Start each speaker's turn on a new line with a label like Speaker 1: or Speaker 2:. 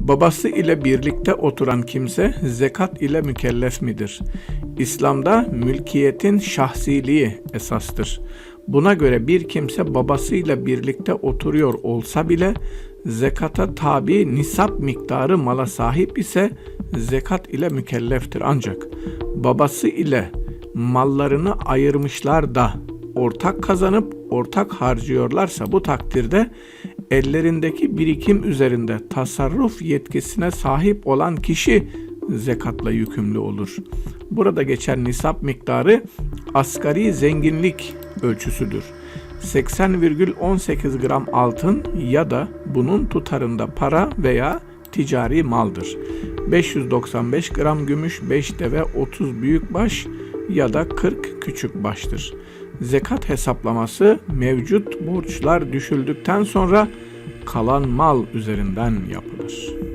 Speaker 1: Babası ile birlikte oturan kimse zekat ile mükellef midir? İslam'da mülkiyetin şahsiliği esastır. Buna göre bir kimse babasıyla birlikte oturuyor olsa bile zekata tabi nisap miktarı mala sahip ise zekat ile mükelleftir. Ancak babası ile mallarını ayırmışlar da ortak kazanıp ortak harcıyorlarsa bu takdirde ellerindeki birikim üzerinde tasarruf yetkisine sahip olan kişi zekatla yükümlü olur. Burada geçen nisap miktarı asgari zenginlik ölçüsüdür. 80,18 gram altın ya da bunun tutarında para veya ticari maldır. 595 gram gümüş, 5 deve, 30 büyükbaş ya da 40 küçük baştır. Zekat hesaplaması mevcut borçlar düşüldükten sonra kalan mal üzerinden yapılır.